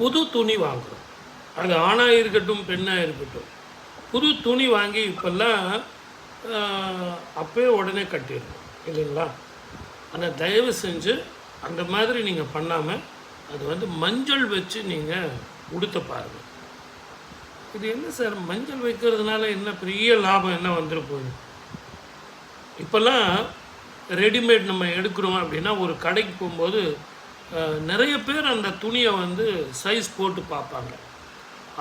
புது துணி வாங்குகிறோம் அது ஆணாக இருக்கட்டும் பெண்ணாக இருக்கட்டும். புது துணி வாங்கி இப்போல்லாம் அப்போயே உடனே கட்டிடணும் இல்லைங்களா? ஆனால் தயவு செஞ்சு அந்த மாதிரி நீங்கள் பண்ணாமல் அது வந்து மஞ்சள் வச்சு நீங்கள் உடுத்த பாருங்கள் இது என்ன சார்? மஞ்சள் வைக்கிறதுனால என்ன பெரிய லாபம் என்ன வந்துட போகுது? இப்போல்லாம் ரெடிமேட் நம்ம எடுக்கிறோம் அப்படின்னா ஒரு கடைக்கு போகும்போது நிறைய பேர் அந்த துணியை வந்து சைஸ் போட்டு பார்ப்பாங்க.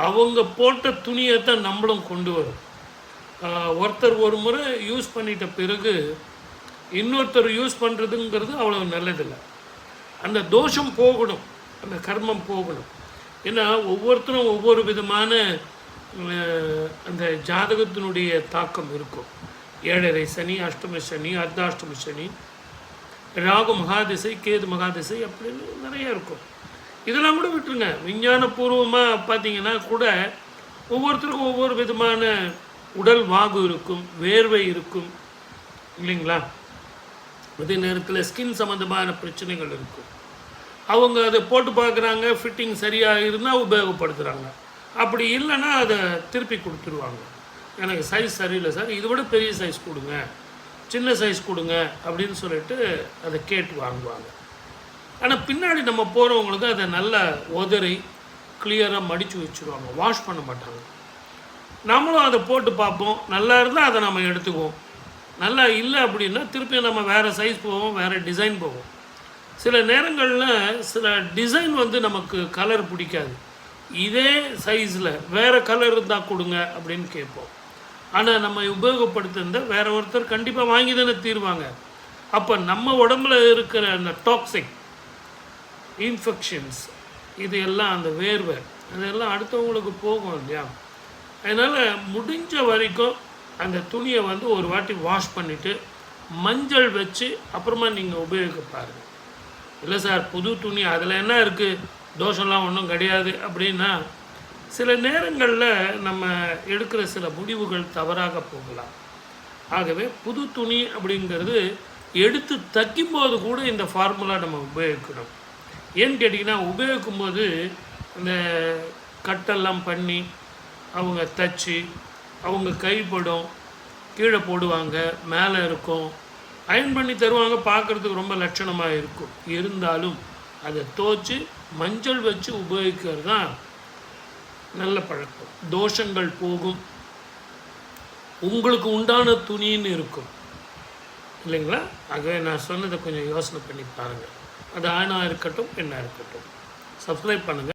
அவங்க போட்ட துணியை தான் நம்மளும் கொண்டு வரும். ஒருத்தர் ஒரு முறை யூஸ் பண்ணிட்ட பிறகு இன்னொருத்தர் யூஸ் பண்ணுறதுங்கிறது அவ்வளோ நல்லதில்லை. அந்த தோஷம் போகணும். அந்த கர்மம் போகணும். ஏன்னா ஒவ்வொருத்தரும் ஒவ்வொரு விதமான அந்த ஜாதகத்தினுடைய தாக்கம் இருக்கும். ஏழரை சனி அஷ்டம சனி அர்த்தாஷ்டம சனி ராகு மகாதிசை கேது மகாதிசை அப்படின்னு நிறைய இருக்கும். இதெல்லாம் கூட விட்டுருங்க. விஞ்ஞானபூர்வமாக பார்த்தீங்கன்னா கூட ஒவ்வொருத்தருக்கும் ஒவ்வொரு விதமான உடல் வாகு இருக்கும் வேர்வை இருக்கும் இல்லைங்களா? அதே நேரத்தில் ஸ்கின் சம்மந்தமான பிரச்சனைகள் இருக்கும். அவங்க அதை போட்டு பார்க்குறாங்க ஃபிட்டிங் சரியாக இருந்தால் உபயோகப்படுத்துகிறாங்க அப்படி இல்லைன்னா அதை திருப்பி கொடுத்துருவாங்க. எனக்கு சைஸ் சரியில்லை சார். இதை விட பெரிய சைஸ் கொடுங்க. சின்ன சைஸ் கொடுங்க அப்படின்னு சொல்லிட்டு அதை கேட்டு வாங்குவாங்க. ஆனால் பின்னாடி நம்ம போகிறவங்களுக்கு அதை நல்லா உதறி கிளியராக மடித்து வச்சுருவாங்க. வாஷ் பண்ண மாட்டாங்க. நம்மளும் அதை போட்டு பார்ப்போம். நல்லா இருந்தால் அதை நம்ம எடுத்துக்குவோம். நல்லா இல்லை அப்படின்னா திருப்பி நம்ம வேறு சைஸ் போவோம் வேறு டிசைன் போவோம். சில நேரங்களில் சில டிசைன் வந்து நமக்கு கலர் பிடிக்காது. இதே சைஸில் வேறு கலர் இருந்தால் கொடுங்க அப்படின்னு கேட்போம். ஆனால் நம்ம உபயோகப்படுத்திருந்த வேற ஒருத்தர் கண்டிப்பாக வாங்கி தானே தீருவாங்க. அப்போ நம்ம உடம்புல இருக்கிற அந்த டாக்ஸிக் இன்ஃபெக்ஷன்ஸ் இது எல்லாம் அந்த வேர்வை அதெல்லாம் அடுத்தவங்களுக்கு போகும் இல்லையா? அதனால் முடிஞ்ச வரைக்கும் அந்த துணியை வந்து ஒரு வாட்டி வாஷ் பண்ணிவிட்டு மஞ்சள் வச்சு அப்புறமா நீங்கள் உபயோகிக்க பாருங்கள் இல்லை சார் புது துணி அதில் என்ன இருக்குது தோஷம்லாம் ஒன்றும் கிடையாது அப்படின்னா சில நேரங்களில் நம்ம எடுக்கிற சில முடிவுகள் தவறாக போகலாம். ஆகவே புது துணி அப்படிங்கிறது எடுத்து தைக்கும்போது கூட இந்த ஃபார்முலா நம்ம உபயோகிக்கணும். ஏன்னு கேட்டிங்கன்னா உபயோகிக்கும் போது இந்த கட்டெல்லாம் பண்ணி அவங்க தச்சு அவங்க கைப்படும் கீழே போடுவாங்க மேலே இருக்கும் அயன் பண்ணி தருவாங்க பார்க்குறதுக்கு ரொம்ப லட்சணமாக இருக்கும். இருந்தாலும் அதை தோச்சு மஞ்சள் வச்சு உபயோகிக்கிறது தான் நல்ல பழக்கம். தோஷங்கள் போகும். உங்களுக்கு உண்டான துணின்னு இருக்கும். இல்லைங்களா? ஆகவே நான் சொன்னதை கொஞ்சம் யோசனை பண்ணி பாருங்கள் அது ஆணாக இருக்கட்டும் பெண்ணாக இருக்கட்டும். சப்ஸ்கிரைப் பண்ணுங்கள்